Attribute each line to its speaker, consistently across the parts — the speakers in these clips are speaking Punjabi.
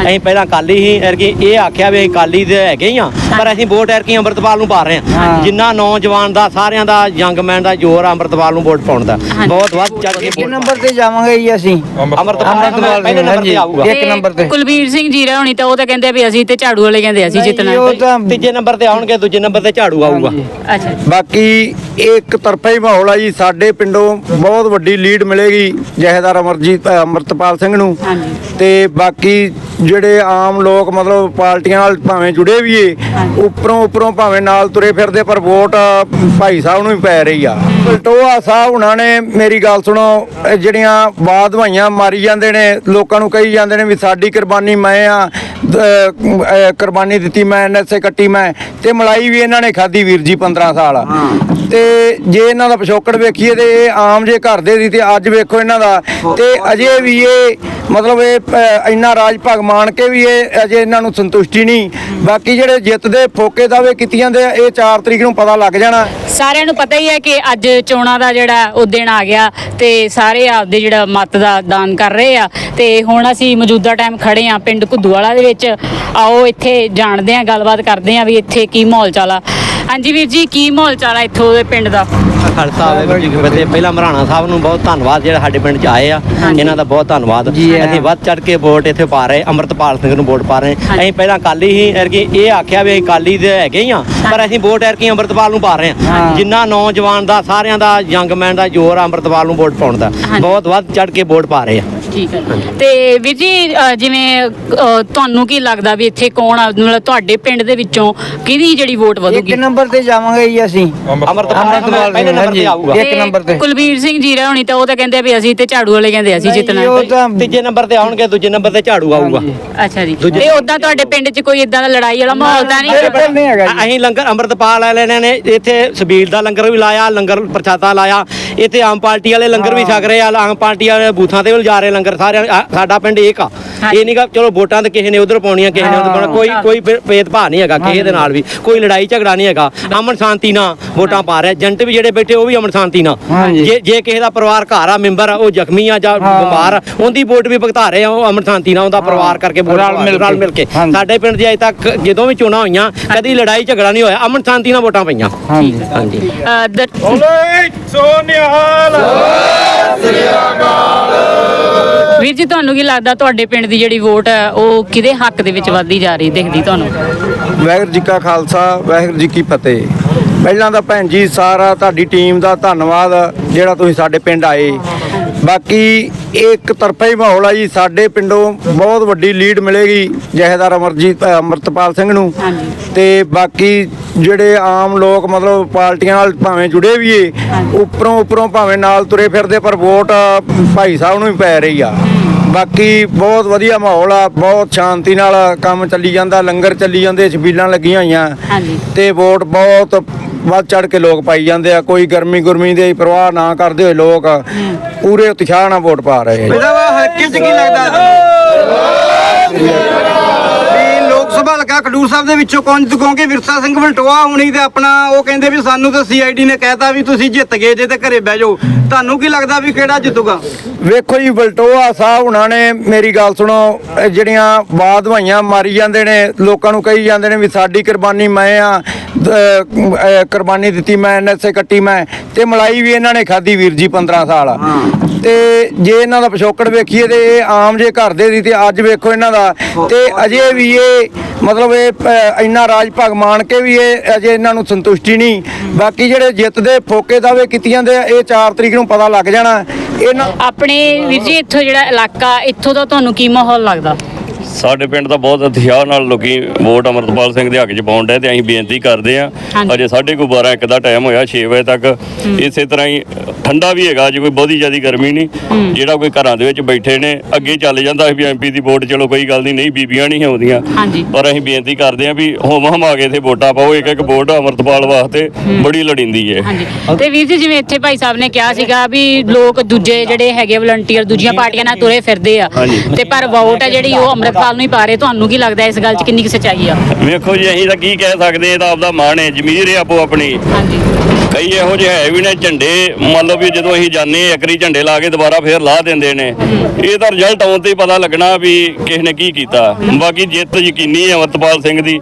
Speaker 1: ਅਸੀਂ ਪਹਿਲਾਂ ਕਾਲੀ ਸੀ ਐਰਕੀ ਇਹ ਆਖਿਆ ਵੀ ਕਾਲੀ ਦੇ ਹੈਗੇ ਹੀ ਆ ਪਰ ਅਸੀਂ ਵੋਟ ਐਰਕੀ ਅੰਮ੍ਰਿਤਪਾਲ ਨੂੰ ਪਾ ਰਹੇ ਹਾਂ ਜਿੰਨਾ ਨੌਜਵਾਨ ਦਾ ਸਾਰਿਆਂ ਦਾ ਯੰਗਮੈਨ ਦਾ ਜ਼ੋਰ ਆ ਅੰਮ੍ਰਿਤਪਾਲ ਨੂੰ ਵੋਟ ਪਾਉਣ ਦਾ। ਬਹੁਤ ਵੱਧ ਚੜ ਕੇ
Speaker 2: ਨੰਬਰ ਤੇ ਜਾਵਾਂਗੇ ਜੀ ਅਸੀਂ।
Speaker 1: ਅੰਮ੍ਰਿਤਪਾਲ ਪਹਿਲੇ ਨੰਬਰ ਤੇ ਆਊਗਾ।
Speaker 2: ਇੱਕ ਨੰਬਰ ਤੇ।
Speaker 3: ਕੁਲਬੀਰ ਸਿੰਘ ਜੀਰਾ ਹੋਣੀ ਤਾਂ ਉਹ ਤਾਂ ਕਹਿੰਦੇ ਵੀ ਅਸੀਂ ਤੇ ਝਾੜੂ ਵਾਲੇ ਕਹਿੰਦੇ ਅਸੀਂ ਜਿੱਤਣਾ।
Speaker 2: ਉਹ ਤਾਂ
Speaker 1: ਤੀਜੇ ਨੰਬਰ ਤੇ ਆਉਣਗੇ ਦੂਜੇ ਨੰਬਰ ਤੇ ਝਾੜੂ ਆਊਗਾ।
Speaker 3: ਅੱਛਾ
Speaker 4: ਬਾਕੀ ਇਹ ਇੱਕ ਤਰਫਾ ਹੀ ਮਾਹੌਲ ਆ ਜੀ ਸਾਡੇ ਪਿੰਡੋਂ ਬਹੁਤ ਵੱਡੀ ਲੀਡ ਮਿਲੇਗੀ ਜਹੇਦਾਰ ਅਮਰਜੀਤ ਅੰਮ੍ਰਿਤਪਾਲ ਸਿੰਘ ਨੂੰ।
Speaker 3: ਹਾਂਜੀ।
Speaker 4: ਤੇ ਬਾਕੀ ਜਿਹੜੇ ਆਮ ਲੋਕ ਮਤਲਬ ਪਾਰਟੀਆਂ ਨਾਲ ਭਾਵੇਂ ਜੁੜੇ ਵੀ ਏ ਉੱਪਰੋਂ ਉੱਪਰੋਂ ਭਾਵੇਂ ਨਾਲ ਤੁਰੇ ਫਿਰਦੇ ਪਰ ਵੋਟ ਭਾਈ ਸਾਹਿਬ ਨੂੰ ਹੀ ਪੈ ਰਹੀ ਆ। ਟੋਆ ਸਾਹਿਬ ਉਹਨਾਂ ਨੇ ਮੇਰੀ ਗੱਲ ਸੁਣੋ ਜਿਹੜੀਆਂ ਬਾਦ ਦਵਾਈਆਂ ਮਾਰੀ ਜਾਂਦੇ ਨੇ ਲੋਕਾਂ ਨੂੰ ਕਹੀ ਜਾਂਦੇ ਨੇ ਵੀ ਸਾਡੀ ਕੁਰਬਾਨੀ ਮੈਂ ਆ ਕੁਰਬਾਨੀ ਦਿੱਤੀ ਮੈਂ ਐਨਐਸਏ ਕੱਟੀ ਮੈਂ ਤੇ ਮਲਾਈ ਵੀ ਇਹਨਾਂ ਨੇ ਖਾਧੀ ਵੀਰ ਜੀ 15 ਸਾਲ। ਤੇ ਜੇ ਇਹਨਾਂ ਦਾ ਪਿਛੋਕੜ ਵੇਖੀਏ ਤੇ ਇਹ ਆਮ ਜੇ ਘਰ ਦੇ ਦੀ ਤੇ ਅੱਜ ਵੇਖੋ ਇਹਨਾਂ ਦਾ ਤੇ ਅਜੇ ਵੀ ਇਹ ਮਤਲਬ ਇਹ ਇੰਨਾ ਰਾਜ ਭਗ ਮਾਣ ਕੇ ਵੀ ਇਹ ਅਜੇ ਇਹਨਾਂ ਨੂੰ ਸੰਤੁਸ਼ਟੀ ਨਹੀਂ। ਬਾਕੀ ਜਿਹੜੇ ਜਿੱਤ ਦੇ ਫੋਕੇ ਦਾਵੇ ਕੀਤੀਆਂ ਦੇ ਇਹ 4 ਤਰੀਕ ਨੂੰ ਪਤਾ ਲੱਗ ਜਾਣਾ।
Speaker 3: ਸਾਰਿਆਂ ਨੂੰ ਪਤਾ ਹੀ ਹੈ ਕਿ ਅੱਜ ਚੋਣਾਂ ਦਾ ਜਿਹੜਾ ਉਹ ਦਿਨ ਆ ਗਿਆ ਤੇ ਸਾਰੇ ਆਪਦੇ ਜਿਹੜਾ ਮਤ ਦਾ ਦਾਨ ਕਰ ਰਹੇ ਆ। ਤੇ ਹੁਣ ਅਸੀਂ ਮੌਜੂਦਾ ਟਾਈਮ ਖੜੇ ਆ ਪਿੰਡ ਘੁੱਦੂਵਾਲਾ ਦੇ ਵਿੱਚ। ਆਓ ਇੱਥੇ ਜਾਣਦੇ ਆ ਗੱਲਬਾਤ ਕਰਦੇ ਆ ਵੀ ਇੱਥੇ ਕੀ ਮਾਹੌਲ ਚਾਲਾ ਹਾਂਜੀ ਵੀਰ ਜੀ ਕੀ ਮਾਹੌਲ ਚਾਲਾ ਇੱਥੋਂ ਦੇ ਪਿੰਡ ਦਾ?
Speaker 1: ਖਾਲਸਾ ਵਾਹਿਗੁਰੂ ਜੀ ਕੀ ਫਤਿਹ ਪਹਿਲਾਂ ਮਰਾਣਾ ਸਾਹਿਬ ਨੂੰ ਬਹੁਤ ਧੰਨਵਾਦ ਜਿਹੜੇ ਸਾਡੇ ਪਿੰਡ 'ਚ ਆਏ ਆ ਇਹਨਾਂ ਦਾ ਬਹੁਤ ਧੰਨਵਾਦ। ਅਸੀਂ ਵੱਧ ਚੜ ਕੇ ਵੋਟ ਇੱਥੇ ਪਾ ਰਹੇ ਅੰਮ੍ਰਿਤਪਾਲ ਸਿੰਘ ਨੂੰ ਵੋਟ ਪਾ ਰਹੇ। ਅਸੀਂ ਪਹਿਲਾਂ ਕਾਲੀ ਸੀ ਐਰਕੀ ਇਹ ਆਖਿਆ ਵੀ ਅਸੀਂ ਕਾਲੀ ਦੇ ਹੈਗੇ ਹੀ ਆ ਪਰ ਅਸੀਂ ਵੋਟ ਐਰਕੀ ਅੰਮ੍ਰਿਤਪਾਲ ਨੂੰ ਪਾ ਰਹੇ ਹਾਂ। ਜਿੰਨਾ ਨੌਜਵਾਨ ਦਾ ਸਾਰਿਆਂ ਦਾ ਯੰਗਮੈਨ ਦਾ ਜ਼ੋਰ ਆ ਅੰਮ੍ਰਿਤਪਾਲ ਨੂੰ ਵੋਟ ਪਾਉਣ ਦਾ। ਬਹੁਤ ਵੱਧ ਚੜ ਕੇ ਵੋਟ ਪਾ ਰਹੇ ਆ।
Speaker 3: ਠੀਕ ਹੈ। ਤੇ ਵੀਰ ਜੀ ਅ, ਜਿਵੇਂ ਅ, ਤੁਹਾਨੂੰ ਕੀ ਲੱਗਦਾ ਵੀ ਇੱਥੇ ਕੌਣ ਆ ਮਤਲਬ ਤੁਹਾਡੇ ਪਿੰਡ ਦੇ ਵਿੱਚੋਂ ਕਿਹਦੀ ਜਿਹੜੀ ਵੋਟ
Speaker 2: ਇੱਕ
Speaker 3: ਵਧੂਗੀ?
Speaker 2: ਨੰਬਰ ਤੇ ਜਾਵਾਂਗੇ ਜੀ ਅਸੀਂ।
Speaker 1: ਅੰਮ੍ਰਿਤਪਾਲ ਪਹਿਲੇ ਨੰਬਰ ਤੇ ਆਊਗਾ।
Speaker 2: ਇੱਕ ਨੰਬਰ ਤੇ।
Speaker 3: ਕੁਲਬੀਰ ਸਿੰਘ ਜੀਰਾ ਹੋਣੀ ਤਾਂ ਉਹ ਤਾਂ ਕਹਿੰਦੇ ਵੀ ਅਸੀਂ ਤੇ ਝਾੜੂ ਵਾਲੇ ਕਹਿੰਦੇ ਅਸੀਂ ਜਿੱਤਣਾ।
Speaker 2: ਉਹ ਤਾਂ
Speaker 1: ਤੀਜੇ ਨੰਬਰ ਤੇ ਆਉਣਗੇ ਦੂਜੇ ਨੰਬਰ ਤੇ ਝਾੜੂ ਆਊਗਾ।
Speaker 3: ਅੱਛਾ ਜੀ। ਤੇ ਉਦਾਂ ਤੁਹਾਡੇ ਪਿੰਡ 'ਚ ਕੋਈ ਇਦਾਂ ਦਾ ਲੜਾਈ ਵਾਲਾ ਮਾਹੌਲ ਤਾਂ ਨਹੀਂ?
Speaker 2: ਬਿਲਕੁਲ ਨਹੀਂ ਹੈਗਾ ਜੀ।
Speaker 1: ਅਸੀਂ ਲੰਗਰ ਅੰਮ੍ਰਿਤਪਾਲ ਵਾਲਿਆਂ ਨੇ ਇੱਥੇ ਸਬੀਲ ਦਾ ਲੰਗਰ ਵੀ ਲਾਇਆ ਲੰਗਰ ਪ੍ਰਸ਼ਾਦਾ ਲਾਇਆ ਇੱਥੇ ਆਮ ਪਾਰਟੀ ਵਾਲੇ ਲੰਗਰ ਵੀ ਛਕ ਰਹੇ ਆ ਆਮ ਪਾਰਟੀ ਵਾਲੇ ਬੂਥਾਂ ਤੇ ਵੀ ਜਾ ਰਹੇ ਲੰਗਰ ਸਾਰਿਆਂ ਸਾਡਾ ਪਿੰਡ ਇੱਕ ਆ। ਇਹ ਨਹੀਂਗਾ ਚਲੋ ਵੋਟਾਂ ਤੇ ਕਿਸੇ ਨੇ ਉਧਰ ਪਾਉਣੀਆਂ ਕਿਸੇ ਨੇ ਉਧਰ ਪਾਉਣਾ ਕੋਈ ਕੋਈ ਭੇ- ਭੇਦਭਾਵ ਨਹੀਂ ਹੈਗਾ ਕਿਸੇ ਦੇ ਨਾਲ ਵੀ ਕੋਈ ਲੜਾਈ ਝਗੜਾ ਨਹੀਂ ਹੈਗਾ ਅਮਨ ਸ਼ਾਂਤੀ ਨਾਲ ਵੋਟਾਂ ਪਾ ਰਿਹਾ ਏਜੰਟ ਵੀ ਜਿਹੜੇ ਬੈਠੇ ਉਹ ਵੀ ਅਮਨ ਸ਼ਾਂਤੀ ਨਾਲ। ਜੇ ਜੇ ਕਿਸੇ ਦਾ ਪਰਿਵਾਰ ਘਰ ਆ ਮੈਂਬਰ ਆ ਉਹ ਜ਼ਖਮੀ ਆ ਜਾਂ ਬਿਮਾਰ ਆ ਉਹਦੀ ਵੋਟ ਵੀ ਭੁਗਤਾ ਰਹੇ ਆ ਉਹ ਅਮਨ ਸ਼ਾਂਤੀ ਨਾਲ ਉਹਦਾ ਪਰਿਵਾਰ ਕਰਕੇ ਵੋਟ
Speaker 2: ਰਲ ਮਿਲ ਕੇ।
Speaker 1: ਸਾਡੇ ਪਿੰਡ ਦੀ ਅਜੇ ਤੱਕ ਜਦੋਂ ਵੀ ਚੋਣਾਂ ਹੋਈਆਂ ਕਦੀ ਲੜਾਈ ਝਗੜਾ ਨਹੀਂ ਹੋਇਆ ਅਮਨ ਸ਼ਾਂਤੀ ਨਾਲ ਵੋਟਾਂ ਪਈਆਂ।
Speaker 2: ਹਾਂਜੀ।
Speaker 1: ਹਾਂਜੀ।
Speaker 3: ਵੀਰ ਜੀ ਤੁਹਾਨੂੰ ਕੀ ਲੱਗਦਾ ਤੁਹਾਡੇ ਪਿੰਡ ਦੀ ਜਿਹੜੀ ਵੋਟ ਹੈ ਉਹ ਕਿਹਦੇ ਹੱਕ ਦੇ ਵਿੱਚ ਵੱਧਦੀ ਜਾ ਰਹੀ ਦਿਖਦੀ ਤੁਹਾਨੂੰ?
Speaker 4: ਵਾਹਿਗੁਰੂ ਜੀ ਕਾ ਖਾਲਸਾ ਵਾਹਿਗੁਰੂ ਜੀ ਕੀ ਫਤਿਹ। ਪਹਿਲਾਂ ਤਾਂ ਭੈਣ ਜੀ ਸਾਰਾ ਤੁਹਾਡੀ ਟੀਮ ਦਾ ਧੰਨਵਾਦ ਜਿਹੜਾ ਤੁਸੀਂ ਸਾਡੇ ਪਿੰਡ ਆਏ। ਬਾਕੀ ਇਹ ਇੱਕ ਤਰਫਾ ਹੀ ਮਾਹੌਲ ਆ ਜੀ ਸਾਡੇ ਪਿੰਡੋਂ ਬਹੁਤ ਵੱਡੀ ਲੀਡ ਮਿਲੇਗੀ ਜਹੇਦਾਰ ਅਮਰਜੀਤ ਅੰਮ੍ਰਿਤਪਾਲ ਸਿੰਘ ਨੂੰ। ਤੇ ਬਾਕੀ ਜਿਹੜੇ ਆਮ ਲੋਕ ਮਤਲਬ ਪਾਰਟੀਆਂ ਨਾਲ ਭਾਵੇਂ ਜੁੜੇ ਵੀ ਏ ਉੱਪਰੋਂ ਉੱਪਰੋਂ ਭਾਵੇਂ ਨਾਲ ਤੁਰੇ ਫਿਰਦੇ ਪਰ ਵੋਟ ਭਾਈ ਸਾਹਿਬ ਨੂੰ ਹੀ ਪੈ ਰਹੀ ਆ। ਬਾਕੀ ਬਹੁਤ ਵਧੀਆ ਮਾਹੌਲ ਆ ਬਹੁਤ ਸ਼ਾਂਤੀ ਨਾਲ ਕੰਮ ਚੱਲੀ ਜਾਂਦਾ ਲੰਗਰ ਚੱਲੀ ਜਾਂਦੇ ਛਬੀਲਾਂ ਲੱਗੀਆਂ ਹੋਈਆਂ। ਤੇ ਵੋਟ ਬਹੁਤ ਵੱਧ ਚੜ ਕੇ ਲੋਕ ਪਾਈ ਜਾਂਦੇ ਆ, ਕੋਈ ਗਰਮੀ ਗੁਰਮੀ ਦੇ ਪਰਵਾਹ ਨਾ ਕਰਦੇ ਹੋਏ ਲੋਕ ਪੂਰੇ ਉਤਸ਼ਾਹ ਨਾਲ ਵੋਟ ਪਾ ਰਹੇ ਆ।
Speaker 5: ਇਹਦਾ ਹਲਕੇ ਚ ਕੀ ਲੱਗਦਾ ਸਭਾ ਹਲਕਾ ਖਡੂਰ ਸਾਹਿਬ ਦੇ ਵਿੱਚੋਂ ਕੌਣ ਜਿੱਤੂਗੇ ਵਿਰਸਾ ਸਿੰਘ ਵਲਟੋਆ ਹੁਣੀ ਤੇ ਆਪਣਾ ਉਹ ਕਹਿੰਦੇ ਵੀ ਸਾਨੂੰ ਤਾਂ ਸੀਆਈਡੀ ਨੇ ਕਹਿਤਾ ਵੀ ਤੁਸੀਂ ਜਿੱਤ ਗਏ ਜੇ ਤੇ ਘਰੇ ਬਹਿ ਜਾਓ। ਤੁਹਾਨੂੰ ਕੀ ਲੱਗਦਾ ਵੀ ਕਿਹੜਾ ਜਿੱਤੂਗਾ?
Speaker 4: ਵੇਖੋ ਜੀ ਬਲਟੋਆ ਸਾਹਿਬ ਉਹਨਾਂ ਨੇ ਮੇਰੀ ਗੱਲ ਸੁਣੋ ਜਿਹੜੀਆਂ ਬਾਦ ਦਵਾਈਆਂ ਮਾਰੀ ਜਾਂਦੇ ਨੇ ਲੋਕਾਂ ਨੂੰ ਕਹੀ ਜਾਂਦੇ ਨੇ ਵੀ ਸਾਡੀ ਕੁਰਬਾਨੀ ਮੈਂ ਆ ਕੁਰਬਾਨੀ ਦਿੱਤੀ ਮੈਂ ਐਨਐਸਏ ਕੱਟੀ ਮੈਂ ਤੇ ਮਲਾਈ ਵੀ ਇਹਨਾਂ ਨੇ ਖਾਧੀ ਵੀਰ ਜੀ 15 ਸਾਲ। ਤੇ ਜੇ ਇਹਨਾਂ ਦਾ ਪਿਛੋਕੜ ਵੇਖੀਏ ਤੇ ਇਹ ਆਮ ਜੇ ਘਰ ਦੇ ਦੀ ਤੇ ਅੱਜ ਵੇਖੋ ਇਹਨਾਂ ਦਾ ਤੇ ਅਜੇ ਵੀ ਇਹ ਮਤਲਬ ਇਹ ਇੰਨਾ ਰਾਜ ਭਾਗ ਮਾਣ ਕੇ ਵੀ ਇਹ ਅਜੇ ਇਹਨਾਂ ਨੂੰ ਸੰਤੁਸ਼ਟੀ ਨਹੀਂ। ਬਾਕੀ ਜਿਹੜੇ ਜਿੱਤ ਦੇ ਫੋਕੇ ਦਾਵੇ ਕੀਤੀਆਂ ਦੇ ਇਹ 4 ਤਰੀਕ ਨੂੰ ਪਤਾ ਲੱਗ ਜਾਣਾ। ਇਹਨਾਂ
Speaker 3: ਆਪਣੇ ਵੀਰ ਜੀ, ਇੱਥੋਂ ਜਿਹੜਾ ਇਲਾਕਾ, ਇੱਥੋਂ ਦਾ ਤੁਹਾਨੂੰ ਕੀ ਮਾਹੌਲ ਲੱਗਦਾ?
Speaker 6: ਸਾਡੇ ਪਿੰਡ ਦਾ ਬਹੁਤ ਉਤਸ਼ਾਹ ਨਾਲ ਲੋਕੀ ਵੋਟ ਅਮਰਤਪਾਲ ਸਿੰਘ ਦੇ ਹੱਕ 'ਚ ਪਾਉਣ ਡਏ ਤੇ ਅਸੀਂ ਬੇਨਤੀ ਕਰਦੇ ਆ। ਅਜੇ ਸਾਢੇ ਕੋ 12 ਇੱਕ ਦਾ ਟਾਈਮ ਹੋਇਆ 6 ਵਜੇ ਤੱਕ। ਇਸੇ ਤਰ੍ਹਾਂ ਹੀ ਠੰਡਾ ਵੀ ਹੈਗਾ ਜੇ ਕੋਈ ਬਹੁਤੀ ਜ਼ਿਆਦਾ ਗਰਮੀ ਨਹੀਂ। ਜਿਹੜਾ ਕੋਈ ਘਰਾਂ ਦੇ ਵਿੱਚ ਬੈਠੇ ਨੇ ਅੱਗੇ ਚੱਲ ਜਾਂਦਾ ਵੀ ਐਮਪੀ ਦੀ ਵੋਟ ਚਲੋ ਕੋਈ ਗੱਲ ਨਹੀਂ ਨਹੀਂ ਬੀਬੀਆਂ ਨਹੀਂ ਆਉਂਦੀਆਂ। ਪਰ ਅਸੀਂ ਬੇਨਤੀ ਕਰਦੇ ਆ ਵੀ ਹੋਮ ਹਮਾ ਕੇ ਇੱਥੇ ਵੋਟਾਂ ਪਾਓ ਇੱਕ ਇੱਕ ਵੋਟ ਅਮਰਤਪਾਲ ਵਾਸਤੇ ਬੜੀ ਲੜਿੰਦੀ ਹੈ
Speaker 3: ਤੇ ਵੀਰ ਜੀ ਜਿਵੇਂ ਇੱਥੇ ਭਾਈ ਸਾਹਿਬ ਨੇ ਕਿਹਾ ਸੀਗਾ ਵੀ ਲੋਕ ਦੂਜੇ ਜਿਹੜੇ ਹੈਗੇ ਵਲੰਟੀਅਰ ਦੂਜੀਆਂ ਪਾਰਟੀਆਂ ਨਾਲ ਤੁਰੇ ਫਿਰਦੇ ਆ। ਤੇ ਪਰ ਵੋਟ ਹੈ ਜਿਹੜੀ ਉਹ ਅੰਮ੍ਰਿਤਪਾਲ ਅੰਮ੍ਰਿਤਪਾਲ ਨੂੰ ਹੀ ਪਾ ਰਹੇ ਤੁਹਾਨੂੰ ਕੀ ਲੱਗਦਾ ਇਸ ਗੱਲ 'ਚ ਕਿੰਨੀ ਕੁ ਸੱਚਾਈ ਆ?
Speaker 6: ਵੇਖੋ ਜੀ ਅਸੀਂ ਤਾਂ ਕੀ ਕਹਿ ਸਕਦੇ ਇਹ ਤਾਂ ਆਪਦਾ ਮਾਣ ਹੈ ਜ਼ਮੀਰ ਹੈ ਆਪੋ ਆਪਣੀ।
Speaker 3: ਹਾਂਜੀ।
Speaker 6: ਕਈ ਇਹੋ ਜਿਹੇ ਹੈ ਵੀ ਨੇ ਝੰਡੇ ਮੰਨ ਲਓ ਵੀ ਜਦੋਂ ਅਸੀਂ ਜਾਂਦੇ ਹਾਂ, ਇੱਕਰੀ ਝੰਡੇ ਲਾ ਕੇ ਦੁਬਾਰਾ ਫੇਰ ਲਾ ਦਿੰਦੇ ਨੇ। ਇਹ ਤਾਂ ਰਿਜ਼ਲਟ ਆਉਣ ਤੇ ਹੀ ਪਤਾ ਲੱਗਣਾ ਵੀ ਕਿਸ ਨੇ ਕੀ ਕੀਤਾ। ਬਾਕੀ ਜਿੱਤ ਯਕੀਨੀ ਹੈ ਅਮਰਤਪਾਲ ਸਿੰਘ ਦੀ।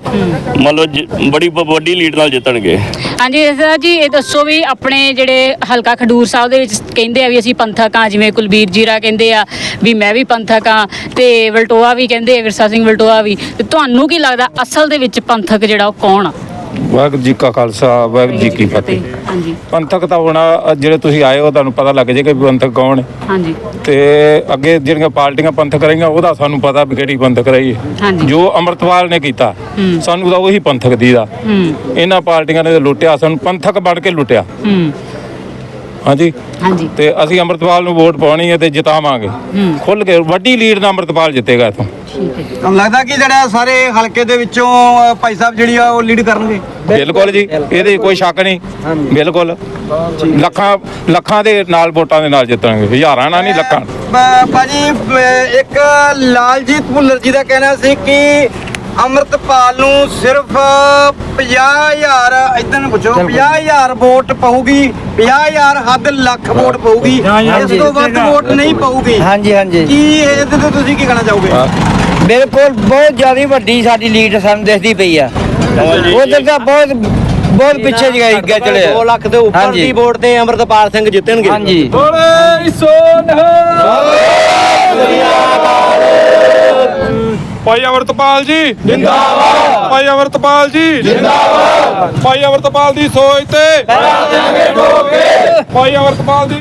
Speaker 6: ਮੰਨ ਲਓ ਜ- ਬੜੀ ਵੱਡੀ ਲੀਡ ਨਾਲ ਜਿੱਤਣਗੇ।
Speaker 3: ਹਾਂਜੀ ਸਰ ਜੀ ਇਹ ਦੱਸੋ ਵੀ ਆਪਣੇ ਜਿਹੜੇ ਹਲਕਾ ਖਡੂਰ ਸਾਹਿਬ ਦੇ ਵਿੱਚ ਕਹਿੰਦੇ ਆ ਵੀ ਅਸੀਂ ਪੰਥਕ ਆ ਜਿਵੇਂ ਕੁਲਬੀਰ ਜੀਰਾ ਕਹਿੰਦੇ ਆ ਵੀ ਮੈਂ ਵੀ ਪੰਥਕ ਆ ਤੇ ਵਲਟੋਆ ਵੀ ਕਹਿੰਦੇ ਆ ਵਿਰਸਾ ਸਿੰਘ ਵਲਟੋਆ ਵੀ। ਤੇ ਤੁਹਾਨੂੰ ਕੀ ਲੱਗਦਾ ਅਸਲ ਦੇ ਵਿੱਚ ਪੰਥਕ ਜਿਹੜਾ ਉਹ ਕੌਣ ਆ?
Speaker 7: ਵਾਹਿਗੁਰੂ ਜੀ ਕਾ ਖਾਲਸਾ ਵਾਹਿਗੁਰੂ ਜੀ ਕੀ ਫਤਿਹ।
Speaker 3: ਹਾਂਜੀ।
Speaker 7: ਪੰਥਕ ਤਾਂ ਹੁਣ ਜਿਹੜੇ ਤੁਸੀਂ ਆਏ ਹੋ ਤੁਹਾਨੂੰ ਪਤਾ ਲੱਗ ਜਾਏਗਾ ਵੀ ਪੰਥਕ ਕੌਣ ਹੈ।
Speaker 3: ਹਾਂਜੀ।
Speaker 7: ਤੇ ਅੱਗੇ ਜਿਹੜੀਆਂ ਪਾਰਟੀਆਂ ਪੰਥਕ ਰਹੀਆਂ ਉਹਦਾ ਸਾਨੂੰ ਪਤਾ ਵੀ ਕਿਹੜੀ ਪੰਥਕ ਰਹੀ ਹੈ।
Speaker 3: ਹਾਂਜੀ।
Speaker 7: ਜੋ ਅਮਰਤਪਾਲ ਨੇ ਕੀਤਾ ਸਾਨੂੰ ਤਾਂ ਉਹੀ ਪੰਥਕ ਦੀ ਦਾ
Speaker 3: ਹੂੰ।
Speaker 7: ਇਹਨਾਂ ਪਾਰਟੀਆਂ ਨੇ ਤਾਂ ਲੁੱਟਿਆ ਸਾਨੂੰ ਪੰਥਕ ਬਣ ਕੇ ਲੁੱਟਿਆ।
Speaker 3: ਹੂੰ।
Speaker 7: ਹਾਂਜੀ?
Speaker 3: ਹਾਂਜੀ।
Speaker 7: ਤੇ ਅਸੀਂ ਅਮਰਤਪਾਲ ਨੂੰ ਵੋਟ ਪਾਉਣੀ ਹੈ ਤੇ ਜਿਤਾਵਾਂਗੇ। ਖੁੱਲ ਕੇ ਵੱਡੀ ਲੀਡ ਨਾਲ ਅਮਰਤਪਾਲ ਜਿੱਤੇਗਾ ਇਥੋਂ।
Speaker 5: ਤੁਹਾਨੂੰ ਲੱਗਦਾ ਕਿ ਜਿਹੜਾ ਸਾਰੇ ਹਲਕੇ ਦੇ ਵਿੱਚੋਂ ਅ, ਭਾਈ ਸਾਹਿਬ ਜਿਹੜੀ ਆ ਉਹ ਲੀਡ ਕਰਨਗੇ?
Speaker 7: ਬਿਲਕੁਲ ਜੀ ਇਹਦੇ 'ਚ ਕੋਈ ਸ਼ੱਕ ਨਹੀਂ। ਬਿਲਕੁਲ। ਲੱਖਾਂ ਲੱਖਾਂ ਦੇ ਨਾਲ ਵੋਟਾਂ ਦੇ ਨਾਲ ਜਿੱਤਣਗੇ। ਹਜ਼ਾਰਾਂ ਨਾਲ ਨਹੀਂ ਲੱਖਾਂ।
Speaker 5: ਭਾਜੀ ਅ, ਇੱਕ ਲਾਲਜੀਤ ਭੁੱਲਰ ਜੀ ਦਾ ਕਹਿਣਾ ਸੀ ਕਿ ਅੰਮ੍ਰਿਤਪਾਲ ਨੂੰ ਸਿਰਫ 50000 ਇਦਾਂ ਨੂੰ ਪੁੱਛੋ 50000 ਵੋਟ ਪਊਗੀ 50000 ਹੱਦ ਲੱਖ ਵੋਟ ਪਊਗੀ ਇਸ ਤੋਂ ਵੱਧ ਵੋਟ ਨਹੀਂ ਪਊਗੀ।
Speaker 2: ਹਾਂਜੀ ਹਾਂਜੀ।
Speaker 5: ਕੀ ਇਹਦੇ ਤੇ ਤੁਸੀਂ ਕੀ ਕਹਿਣਾ ਚਾਹੋਗੇ?
Speaker 2: ਬਿਲਕੁਲ ਬਹੁਤ ਜ਼ਿਆਦਾ ਵੱਡੀ ਸਾਡੀ ਲੀਡ ਸਾਨੂੰ ਦਿਖਦੀ ਪਈ ਆ। ਉਧਰ ਤਾਂ ਬਹੁਤ ਬਹੁਤ ਪਿੱਛੇ ਜੀ ਗਿਆ ਚਲੇ
Speaker 1: 2 ਲੱਖ ਦੇ ਉੱਪਰ। ਦੀ ਵੋਟ ਤੇ ਅਮਰਤਪਾਲ ਸਿੰਘ ਜਿੱਤਣਗੇ।
Speaker 2: ਹਾਂਜੀ।
Speaker 7: ਭਾਈ ਅਮਰਤਪਾਲ ਜੀ। ਜਿੰਦਾਬਾਦ। ਭਾਈ ਅਮਰਤਪਾਲ ਜੀ। ਜਿੰਦਾਬਾਦ। ਭਾਈ ਅਮਰਤਪਾਲ ਦੀ ਸੋਚ ਤੇ ਭਾਈ ਅਮਰਤਪਾਲ ਦੀ